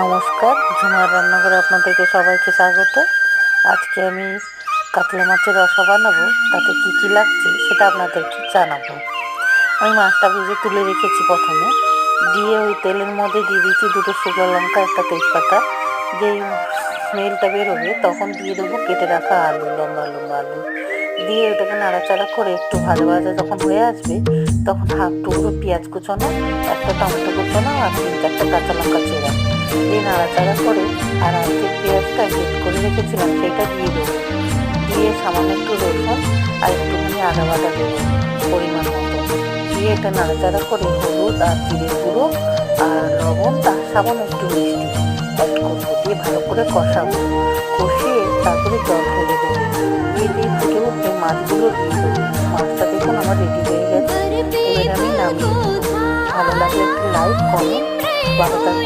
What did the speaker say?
নমস্কার, ঝুমার রান্নাঘরে আপনাদেরকে সবাইকে স্বাগত। আজকে আমি কাতলা মাছের রসা বানাবো, তাতে কী কী লাগছে সেটা আপনাদেরকে জানাব। আমি মাছটা ভেজে তুলে রেখেছি প্রথমে। দিয়ে ওই তেলের মধ্যে দিয়ে দিয়েছি দুটো শুকনো লঙ্কা, একটা তেজপাতা। যেই স্মেলটা বেরোবে তখন দিয়ে দেবো কেটে রাখা আলু, লম্বা লম্বা আলু। দিয়ে ওটাকে নাড়াচাড়া করে একটু ভাজা ভাজা যখন হয়ে আসবে, তখন হাফ টুকরো পেঁয়াজ কুচানো, একটা টমেটো কুচানো আর তিন চারটা কাঁচা লঙ্কা চেরা দিয়ে নাড়াচাড়া করে আর আজকে পেঁয়াজটা গ্রেট করে রেখেছিলাম, সেটা দিয়ে দেবো। দিয়ে সামান্য একটু রসুন আর একটুখানি আদা বাটা দেবো পরিমাণ মতো। দিয়ে এটা নাড়াচাড়া করে হলুদ আর জিরে গুঁড়ো আর লবণ তার সামান্য একটু মিষ্টি অ্যাড করব। দিয়ে ভালো করে কষাবো। কষিয়ে তারপরে জল ঢেলে দেবো। দিয়ে দিয়ে ফুটে উঠে মাছগুলো দিয়ে দেবো। মাছটা দেখুন আমার রেডি হয়ে গেছে। এবারে আমি নামিয়ে ভালো লাগলে একটু লাইক কমেন্ট বারোটা